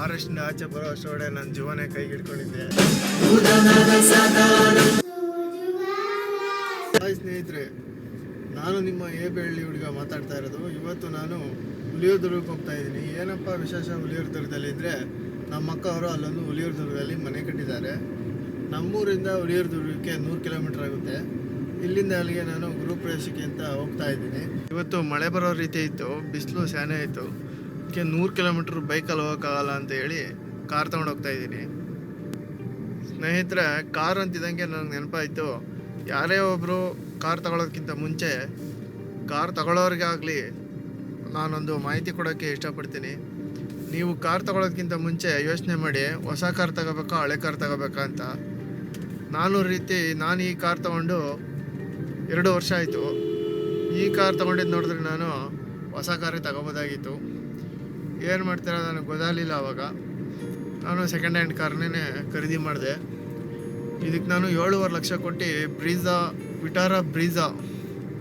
Forest ಆಚೆ ಬರೋ ಅಷ್ಟೊಡೆ ನನ್ನ ಜೀವನೇ ಕೈಗೆ ಹಿಡ್ಕೊಂಡಿದ್ದೆ ಹಾಯ್ ಸ್ನೇಹಿತರೆ, ನಾನು ನಿಮ್ಮ ಎ ಬೆಳ್ಳಿ ಹುಡುಗ ಮಾತಾಡ್ತಾ ಇರೋದು. ಇವತ್ತು ನಾನು ಹುಲಿಯೂರ್ದುರ್ಗಕ್ಕೆ ಹೋಗ್ತಾ ಇದ್ದೀನಿ. ಏನಪ್ಪ ವಿಶೇಷ ಹುಲಿಯೂರ್ದುರ್ಗದಲ್ಲಿ ಇದ್ದರೆ ನಮ್ಮ ಅಕ್ಕ ಅವರು ಅಲ್ಲೊಂದು ಹುಲಿಯೂರ್ದುರ್ಗದಲ್ಲಿ ಮನೆ ಕಟ್ಟಿದ್ದಾರೆ. ನಮ್ಮೂರಿಂದ ಹುಲಿಯೂರ್ದುರ್ಗಕ್ಕೆ ನೂರು ಕಿಲೋಮೀಟರ್ ಆಗುತ್ತೆ. ಇಲ್ಲಿಂದ ಅಲ್ಲಿಗೆ ನಾನು ಗುರುಪ್ರವೇಶಕ್ಕೆ ಅಂತ ಹೋಗ್ತಾ ಇದ್ದೀನಿ. ಇವತ್ತು ಮಳೆ ಬರೋ ರೀತಿ ಇತ್ತು, ಬಿಸಿಲು ಸ್ಯಾನೆ ಇತ್ತು. ಅದಕ್ಕೆ ನೂರು ಕಿಲೋಮೀಟ್ರ್ ಬೈಕಲ್ಲಿ ಹೋಗೋಕ್ಕಾಗಲ್ಲ ಅಂತ ಹೇಳಿ ಕಾರ್ ತೊಗೊಂಡು ಹೋಗ್ತಾ ಇದ್ದೀನಿ. ಸ್ನೇಹಿತರೆ ಕಾರ್ ಅಂತಿದ್ದಂಗೆ ನನಗೆ ನೆನಪಾಯಿತು. ಯಾರೇ ಒಬ್ಬರು ಕಾರ್ ತಗೊಳ್ಳೋದಕ್ಕಿಂತ ಮುಂಚೆ ಕಾರ್ ತಗೊಳ್ಳೋರಿಗಾಗಲಿ ನಾನೊಂದು ಮಾಹಿತಿ ಕೊಡೋಕ್ಕೆ ಇಷ್ಟಪಡ್ತೀನಿ. ನೀವು ಕಾರ್ ತಗೊಳ್ಳೋದಕ್ಕಿಂತ ಮುಂಚೆ ಯೋಚನೆ ಮಾಡಿ, ಹೊಸ ಕಾರ್ ತಗೋಬೇಕಾ, ಹಳೆ ಕಾರ್ ತಗೋಬೇಕಾ ಅಂತ. ನಾನು ರೀತಿ, ನಾನು ಈ ಕಾರ್ ತಗೊಂಡು ಎರಡು ವರ್ಷ ಆಯಿತು. ಈ ಕಾರ್ ತೊಗೊಂಡಿದ್ದು ನೋಡಿದ್ರೆ ನಾನು ಹೊಸ ಕಾರೇ ತಗೋಬೋದಾಗಿತ್ತು ಏನು ಮಾಡ್ತಾರೆ? ನನಗೆ ಗೊತ್ತಾಗಲಿಲ್ಲ ಅವಾಗ. ನಾನು ಸೆಕೆಂಡ್ ಹ್ಯಾಂಡ್ ಕಾರ್ನೇ ಖರೀದಿ ಮಾಡಿದೆ. ಇದಕ್ಕೆ ನಾನು ಏಳುವರೆ ಲಕ್ಷ ಕೊಟ್ಟು Brezza Vitara Brezza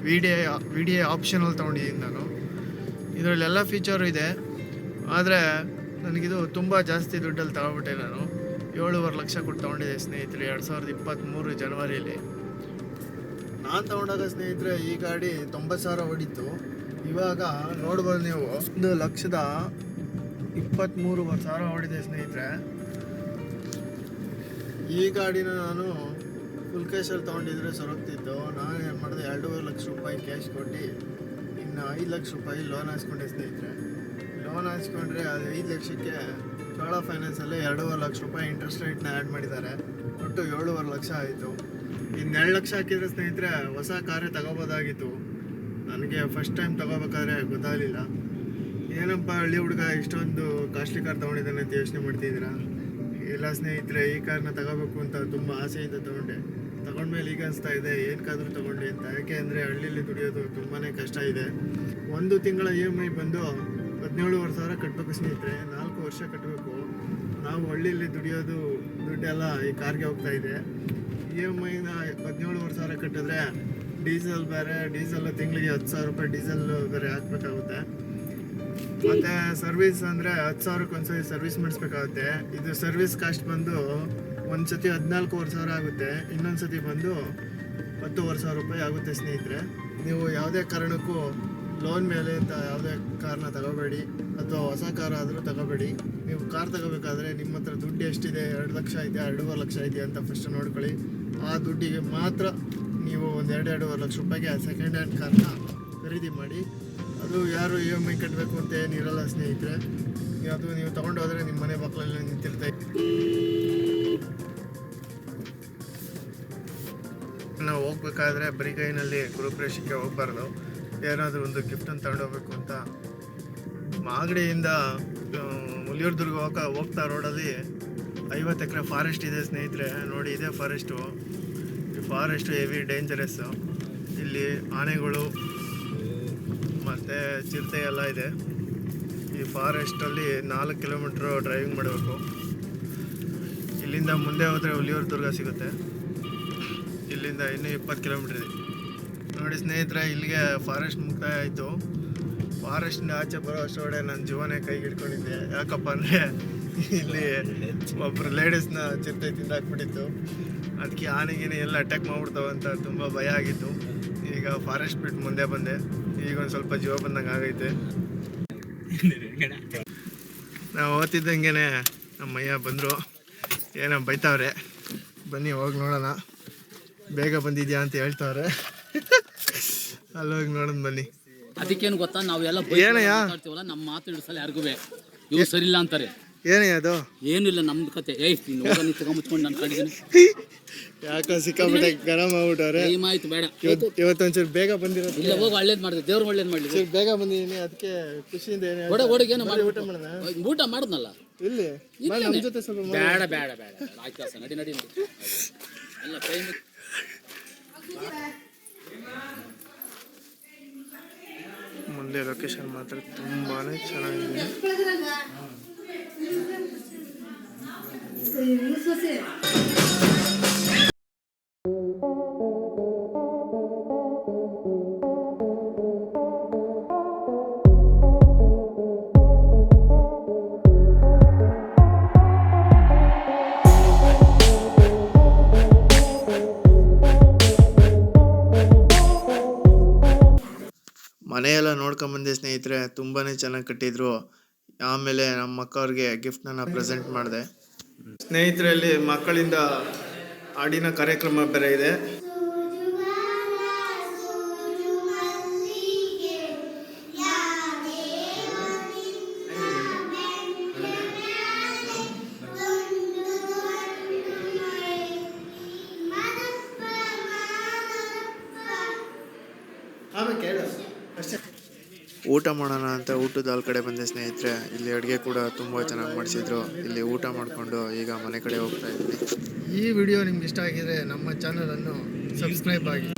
V D V D optional ತೊಗೊಂಡಿದ್ದೀನಿ ನಾನು. ಇದರಲ್ಲೆಲ್ಲ ಫೀಚರು ಇದೆ. ಆದರೆ ನನಗಿದು ತುಂಬ ಜಾಸ್ತಿ ದುಡ್ಡಲ್ಲಿ ತಗೊಬಿಟ್ಟೆ ನಾನು. ಏಳುವರೆ ಲಕ್ಷ ಕೊಟ್ಟು ತೊಗೊಂಡಿದ್ದೆ ಸ್ನೇಹಿತರೆ, ಎರಡು ಸಾವಿರದ ಇಪ್ಪತ್ತ್ಮೂರು ಜನವರಿಯಲ್ಲಿ. ನಾನು ತಗೊಂಡಾಗ ಸ್ನೇಹಿತರೆ, ಈ ಗಾಡಿ ತೊಂಬತ್ತು ಸಾವಿರ ಹೊಡಿತು ಇವಾಗ ನೋಡ್ಬೋದು ನೀವು. ಒಂದು ಲಕ್ಷದ ಇಪ್ಪತ್ತ್ಮೂರುವರೆ ಸಾವಿರ ಓಡಿದೆ ಸ್ನೇಹಿತರೆ. ಈ ಗಾಡಿನ ನಾನು ಫುಲ್ ಕ್ಯಾಶಲ್ಲಿ ತೊಗೊಂಡಿದ್ರೆ ಸೊರಗ್ತಿದ್ದು ನಾನು ಏನು ಮಾಡಿದೆ, ಎರಡೂವರೆ ಲಕ್ಷ ರೂಪಾಯಿ ಕ್ಯಾಶ್ ಕೊಟ್ಟು ಇನ್ನು ಐದು ಲಕ್ಷ ರೂಪಾಯಿ ಲೋನ್ ಹಾಸ್ಕೊಂಡೆ ಸ್ನೇಹಿತರೆ. ಲೋನ್ ಹಾಕ್ಸ್ಕೊಂಡ್ರೆ ಅದು ಐದು ಲಕ್ಷಕ್ಕೆ ಚೋಳ ಫೈನಾನ್ಸಲ್ಲಿ ಎರಡೂವರೆ ಲಕ್ಷ ರೂಪಾಯಿ ಇಂಟ್ರೆಸ್ಟ್ ರೇಟ್ನ ಆ್ಯಡ್ ಮಾಡಿದ್ದಾರೆ. ಒಟ್ಟು ಏಳುವರೆ ಲಕ್ಷ ಆಯಿತು. ಇನ್ನೆರಡು ಲಕ್ಷ ಹಾಕಿದ್ರೆ ಸ್ನೇಹಿತರೆ ಹೊಸ ಕಾರೇ ತಗೋಬೋದಾಗಿತ್ತು. ನನಗೆ ಫಸ್ಟ್ ಟೈಮ್ ತಗೋಬೇಕಾದ್ರೆ ಗೊತ್ತಾಗಲಿಲ್ಲ. ಏನಪ್ಪ ಹಳ್ಳಿ ಹುಡುಗ, ಇಷ್ಟೊಂದು ಕಾಸ್ಟ್ಲಿ ಕಾರ್ ತೊಗೊಂಡಿದ್ದಾನೆ ಅಂತ ಯೋಚನೆ ಮಾಡ್ತಿದ್ದೀರಾ ಎಲ್ಲ ಸ್ನೇಹಿತರೆ, ಈ ಕಾರ್ನ ತಗೋಬೇಕು ಅಂತ ತುಂಬ ಆಸೆಯಿಂದ ತಗೊಂಡೆ. ತಗೊಂಡ್ಮೇಲೆ ಈಗ ಅನಿಸ್ತಾ ಇದೆ ಏನಕ್ಕಾದರೂ ತಗೊಂಡೆ ಅಂತ. ಯಾಕೆ ಅಂದರೆ ಹಳ್ಳಿಯಲ್ಲಿ ದುಡಿಯೋದು ತುಂಬಾ ಕಷ್ಟ ಇದೆ. ಒಂದು ತಿಂಗಳ ಇ ಎಂ ಐ ಬಂದು ಹದಿನೇಳುವರೆ ಸಾವಿರ ಕಟ್ಟಬೇಕು ಸ್ನೇಹಿತರೆ, ನಾಲ್ಕು ವರ್ಷ ಕಟ್ಟಬೇಕು ನಾವು ಹಳ್ಳಿಯಲ್ಲಿ ದುಡಿಯೋದು ದುಡ್ಡೆಲ್ಲ ಈ ಕಾರ್ಗೆ ಹೋಗ್ತಾ ಇದೆ. ಇ ಎಂ ಐನ ಹದಿನೇಳುವರೆ ಸಾವಿರ ಕಟ್ಟಿದ್ರೆ, ಡೀಸೆಲ್ ಬೇರೆ, ಡೀಸೆಲ್ ತಿಂಗಳಿಗೆ ಹತ್ತು ಸಾವಿರ ರೂಪಾಯಿ ಡೀಸೆಲ್ ಬೇರೆ ಹಾಕ್ಬೇಕಾಗುತ್ತೆ. ಮತ್ತೆ ಸರ್ವಿಸ್ ಅಂದ್ರೆ ಹತ್ತು ಸಾವಿರಕ್ಕೆ ಒಂದ್ಸರಿ ಸರ್ವಿಸ್ ಮಾಡಿಸ್ಬೇಕಾಗುತ್ತೆ. ಇದು ಸರ್ವಿಸ್ ಕಾಸ್ಟ್ ಬಂದು ಒಂದು ಸತಿ ಹದಿನಾಲ್ಕೂವರೆ ಸಾವಿರ ಆಗುತ್ತೆ. ಇನ್ನೊಂದು ಸತಿ ಬಂದು ಹತ್ತುವರೆ ಸಾವಿರ ರೂಪಾಯಿ ಆಗುತ್ತೆ ಸ್ನೇಹಿತರೆ. ನೀವು ಯಾವುದೇ ಕಾರಣಕ್ಕೂ ಲೋನ್ ಮೇಲೆ ಅಂತ ಯಾವುದೇ ಕಾರ್ನ ತಗೋಬೇಡಿ. ಅಥವಾ ಹೊಸ ಕಾರ್ ಆದರೂ ತಗೋಬೇಡಿ. ನೀವು ಕಾರ್ ತಗೋಬೇಕಾದ್ರೆ ನಿಮ್ಮ ಹತ್ರ ದುಡ್ಡು ಎಷ್ಟಿದೆ? ಎರಡು ಲಕ್ಷ ಇದೆಯಾ? ಎರಡೂವರೆ ಲಕ್ಷ ಇದೆಯಾ ಅಂತ ಫಸ್ಟ್ ನೋಡ್ಕೊಳ್ಳಿ. ಆ ದುಡ್ಡಿಗೆ ಮಾತ್ರ ನೀವು ಒಂದು ಎರಡು ಎರಡೂವರೆ ಲಕ್ಷ ರೂಪಾಯಿಗೆ ಸೆಕೆಂಡ್ ಹ್ಯಾಂಡ್ ಕಾರ್ನ ಖರೀದಿ ಮಾಡಿ, ಅದು ಯಾರು ಇ ಎಂ ಐ ಕಟ್ಟಬೇಕು ಅಂತ ಏನಿರಲ್ಲ ಸ್ನೇಹಿತರೆ. ಅದು ನೀವು ತಗೊಂಡು ಹೋದರೆ ನಿಮ್ಮ ಮನೆ ಮಕ್ಕಳೆಲ್ಲ ನಿಂತಿರ್ತಾ ನಾವು ಹೋಗ್ಬೇಕಾದ್ರೆ ಬರೀ ಕೈನಲ್ಲಿ ಹೋಗಬಾರ್ದು. ಏನಾದರೂ ಒಂದು ಗಿಫ್ಟನ್ನು ತಗೊಂಡು ಹೋಗ್ಬೇಕು ಅಂತ. ಮಾಗಡಿಯಿಂದ ಮುಲಿಯೂರ್ದುರ್ಗ ಹೋಗ, ಹೋಗ್ತಾ ರೋಡಲ್ಲಿ ಐವತ್ತು ಎಕರೆ ಫಾರೆಸ್ಟ್ ಇದೆ ಸ್ನೇಹಿತರೆ. ನೋಡಿ, ಇದೆ ಫಾರೆಸ್ಟು ಈ ಫಾರೆಸ್ಟು ಹೆವಿ ಡೇಂಜರಸ್ಸು ಇಲ್ಲಿ ಆನೆಗಳು ಮತ್ತು ಚಿರತೆ ಎಲ್ಲ ಇದೆ. ಈ ಫಾರೆಸ್ಟಲ್ಲಿ ನಾಲ್ಕು ಕಿಲೋಮೀಟ್ರು ಡ್ರೈವಿಂಗ್ ಮಾಡಬೇಕು. ಇಲ್ಲಿಂದ ಮುಂದೆ ಹೋದರೆ ಹುಲಿಯೂರು ದುರ್ಗ ಸಿಗುತ್ತೆ. ಇಲ್ಲಿಂದ ಇನ್ನೂ ಇಪ್ಪತ್ತು ಕಿಲೋಮೀಟ್ರ್ ಇದೆ. ನೋಡಿ ಸ್ನೇಹಿತರೆ, ಇಲ್ಲಿಗೆ ಫಾರೆಸ್ಟ್ ಮುಕ್ತಾಯ ಆಯಿತು ಫಾರೆಸ್ಟಿಂದ ಆಚೆ ಬರೋ ಅಷ್ಟೊಡೆ ನನ್ನ ಜೀವನೇ ಕೈಗಿಟ್ಕೊಂಡಿದ್ದೆ ಯಾಕಪ್ಪ ಅಂದರೆ ಇಲ್ಲಿ ಒಬ್ಬರು ಲೇಡೀಸ್ನ ಚಿರತೆ ತಿಂದಾಕ್ಬಿಟ್ಟಿತ್ತು. ಅದಕ್ಕೆ ಆನೆಗೇನೆ ಎಲ್ಲ ಅಟ್ಯಾಕ್ ಮಾಡಿಬಿಡ್ತಾವೆ ಅಂತ ತುಂಬ ಭಯ ಆಗಿತ್ತು. ಈಗ ಫಾರೆಸ್ಟ್ ಬಿಟ್ಟು ಮುಂದೆ ಬಂದೆ. ಈಗ ಒಂದು ಸ್ವಲ್ಪ ಜೀವ ಬಂದಂಗೆ ಆಗೈತೆ. ನಾವು ಓದ್ತಿದ್ದಂಗೆ ನಮ್ಮ ಅಯ್ಯ ಬಂದರು. ಏನೋ ಬೈತಾವ್ರೆ. ಬನ್ನಿ ಹೋಗಿ ನೋಡೋಣ. ಬೇಗ ಬಂದಿದ್ಯಾ ಅಂತ ಹೇಳ್ತಾವ್ರೆ. ಅಲ್ಲೋಗಿ ನೋಡೋಣ ಬನ್ನಿ. ಅದಕ್ಕೇನು ಗೊತ್ತಾ ನಾವೆಲ್ಲ ಏನಯ್ಯ? ನಮ್ಮ ಮಾತು ಹಿಡಿಸಲ್ಲ ಯಾರಿಗೂ ಇವ್ರು ಸರಿ ಇಲ್ಲ ಅಂತಾರೆ. ಏನೇ ಅದು? ಏನಿಲ್ಲ ನಮ್ದು ಕತೆ. ಏಯ್ ನೀನು ಹೋಗ ನೀನು ತಗೊಂಬುಚ್ಕೊಂಡು ನಾನು ಕಡಿದೀನಿ ಯಾಕೋ ಸಿಕ್ಕಾಪಟ್ಟೆ ಗರಂ ಆಗ್ಬಿಟ್ಟವ್ರೆ. ಟೈಮ್ ಆಯ್ತು ಬೇಡ. ಇವತ್ತು ಇವತ್ತೊಂಚೂರು ಬೇಗ ಬಂದಿರೋದು ಇಲ್ಲ ಹೋಗಿ ಒಳ್ಳೇದು ಮಾಡಿದೆ. ದೇವ್ರು ಒಳ್ಳೇದು ಮಾಡಲಿ ಚೂರು ಬೇಗ ಬಂದಿದ್ದೀನಿ ಅದಕ್ಕೆ ಖುಷಿಯಿಂದ ಏನೇ ಒಡ ಒಡಗೆ ಏನೋ ಮಾಡಿ ಊಟ ಮಾಡೋಣ ಊಟ ಮಾಡಿದ್ನಲ್ಲ? ಇಲ್ಲಿ. ನಮ್ಮ ಜೊತೆ ಸ್ವಲ್ಪ ಬೇಡ ಬೇಡ ಬೇಡ. ಆಯ್ತು ನಡಿ ನಡಿ. ಎಲ್ಲ ಟೈಮ್ ಮುಂದೆ ಲೊಕೇಶನ್ ಮಾತ್ರ ತುಂಬಾನೇ ಚೆನ್ನಾಗಿದೆ. ಸೇವೆ ಸ್ವಸೇವಾ ಮನೆಯೆಲ್ಲ ನೋಡ್ಕೊಂಬಂದೆ ಸ್ನೇಹಿತರೆ ತುಂಬಾ ಚೆನ್ನಾಗಿ ಕಟ್ಟಿದ್ರು. ಆಮೇಲೆ ನಮ್ಮ ಅಕ್ಕವ್ರಿಗೆ ಗಿಫ್ಟನ್ನ ಪ್ರೆಸೆಂಟ್ ಮಾಡಿದೆ. ಸ್ನೇಹಿತರಲ್ಲಿ ಮಕ್ಕಳಿಂದ ಹಾಡಿನ ಕಾರ್ಯಕ್ರಮ ಬೇರೆ ಇದೆ. ಊಟ ಮಾಡೋಣ ಅಂತ ಊಟದ ಆಲ್ ಕಡೆ ಬಂದೆ ಸ್ನೇಹಿತರೆ. ಇಲ್ಲಿ ಅಡುಗೆ ಕೂಡ ತುಂಬ ಚೆನ್ನಾಗಿ ಮಾಡಿಸಿದ್ರು. ಇಲ್ಲಿ ಊಟ ಮಾಡಿಕೊಂಡು ಈಗ ಮನೆ ಕಡೆ ಹೋಗ್ತಾ ಇದ್ದೀನಿ. ಈ ವಿಡಿಯೋ ನಿಮ್ಗೆ ಇಷ್ಟ ಆಗಿದ್ರೆ ನಮ್ಮ ಚಾನಲನ್ನು ಸಬ್ಸ್ಕ್ರೈಬ್ ಆಗಿ.